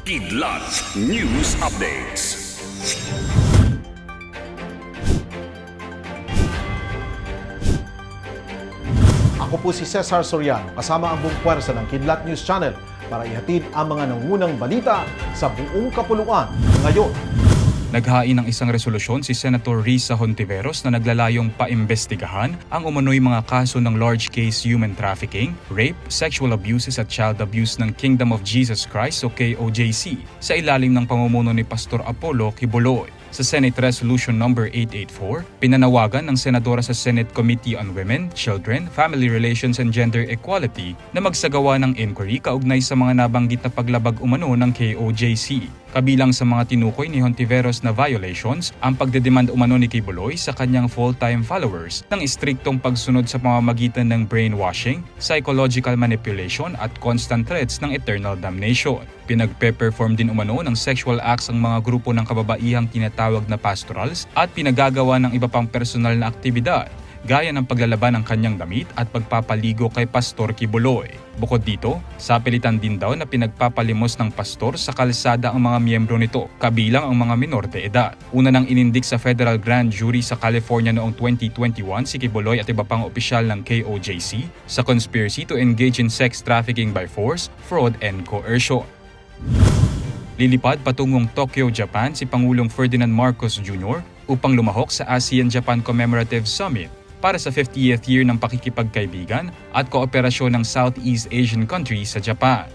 Kidlat News Updates. Ako po si Cesar Soriano, kasama ang buong puwersa ng Kidlat News Channel para ihatid ang mga nangunang balita sa buong kapuluan ngayon. Naghain ng isang resolusyon si Senator Risa Hontiveros na naglalayong paimbestigahan ang umano'y mga kaso ng large-case human trafficking, rape, sexual abuses at child abuse ng Kingdom of Jesus Christ o KOJC sa ilalim ng pamumuno ni Pastor Apollo Kibuloy. Sa Senate Resolution No. 884, pinanawagan ng senadora sa Senate Committee on Women, Children, Family Relations and Gender Equality na magsagawa ng inquiry kaugnay sa mga nabanggit na paglabag umano ng KOJC. Kabilang sa mga tinukoy ni Hontiveros na violations ang pagdedemand umano ni Kibuloy sa kanyang full-time followers ng istriktong pagsunod sa pamamagitan ng brainwashing, psychological manipulation at constant threats ng eternal damnation. Pinagpe-perform din umano ng sexual acts ang mga grupo ng kababaihang tinatawag na pastorals at pinagagawa ng iba pang personal na aktibidad gaya ng paglalaban ng kanyang damit at pagpapaligo kay Pastor Kibuloy. Bukod dito, sapilitan din daw na pinagpapalimos ng pastor sa kalsada ang mga miyembro nito, kabilang ang mga minor de edad. Una nang inindik sa federal grand jury sa California noong 2021 si Kibuloy at iba pang opisyal ng KOJC sa conspiracy to engage in sex trafficking by force, fraud, and coercion. Lilipad patungong Tokyo, Japan si Pangulong Ferdinand Marcos Jr. upang lumahok sa ASEAN-Japan Commemorative Summit para sa 50th year ng pakikipagkaibigan at kooperasyon ng Southeast Asian countries sa Japan.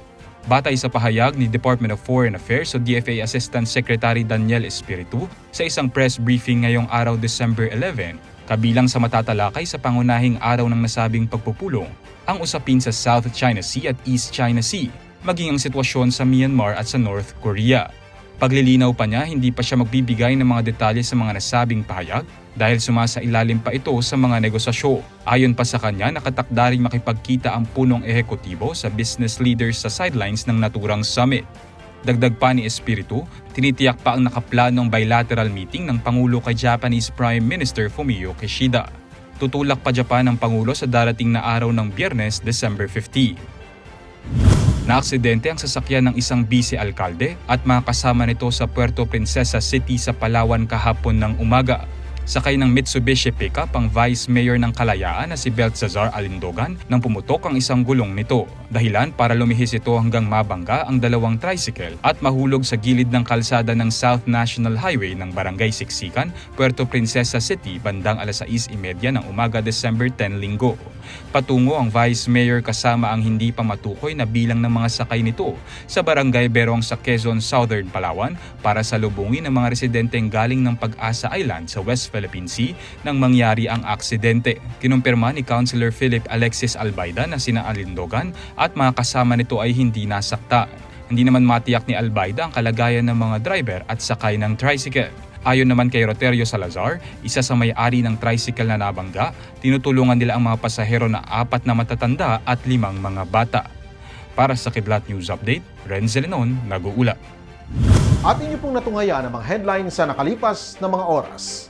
Batay sa pahayag ni Department of Foreign Affairs o DFA Assistant Secretary Daniel Espiritu sa isang press briefing ngayong araw December 11, kabilang sa matatalakay sa pangunahing araw ng nasabing pagpupulong, ang usapin sa South China Sea at East China Sea, maging ang sitwasyon sa Myanmar at sa North Korea. Paglilinaw pa niya, hindi pa siya magbibigay ng mga detalye sa mga nasabing pahayag dahil sumasa ilalim pa ito sa mga negosasyon. Ayon pa sa kanya, nakatakda ring makipagkita ang punong ehekutibo sa business leaders sa sidelines ng naturang summit. Dagdag pa ni Espiritu, tinitiyak pa ang nakaplanong bilateral meeting ng Pangulo kay Japanese Prime Minister Fumio Kishida. Tutulak pa Japan ang Pangulo sa darating na araw ng Biyernes, December 15. Naaksidente ang sasakyan ng isang vice-alkalde at mga kasama nito sa Puerto Princesa City sa Palawan kahapon ng umaga. Sakay ng Mitsubishi pickup ang Vice Mayor ng Kalayaan na si Beltzazar Alindogan nang pumutok ang isang gulong nito. Dahilan para lumihis ito hanggang mabangga ang dalawang tricycle at mahulog sa gilid ng kalsada ng South National Highway ng Barangay Siksikan, Puerto Princesa City bandang alas 6.30 ng umaga December 10 linggo. Patungo ang Vice Mayor kasama ang hindi pa matukoy na bilang ng mga sakay nito sa Barangay Berong sa Quezon Southern Palawan para sa lubungin ng mga residenteng galing ng Pag-asa Island sa West Philippine Sea nang mangyari ang aksidente. Kinumpirma ni Councilor Philip Alexis Albaida na sina Alindogan at mga kasama nito ay hindi nasakta. Hindi naman matiyak ni Albaida ang kalagayan ng mga driver at sakay ng tricycle. Ayon naman kay Roterio Salazar, isa sa may-ari ng tricycle na nabangga, tinutulungan nila ang mga pasahero na apat na matatanda at limang mga bata. Para sa Kidlat News Update, Renzel Lenon, nag-uula. At inyo pong natunghaya ang mga headlines sa nakalipas na mga oras.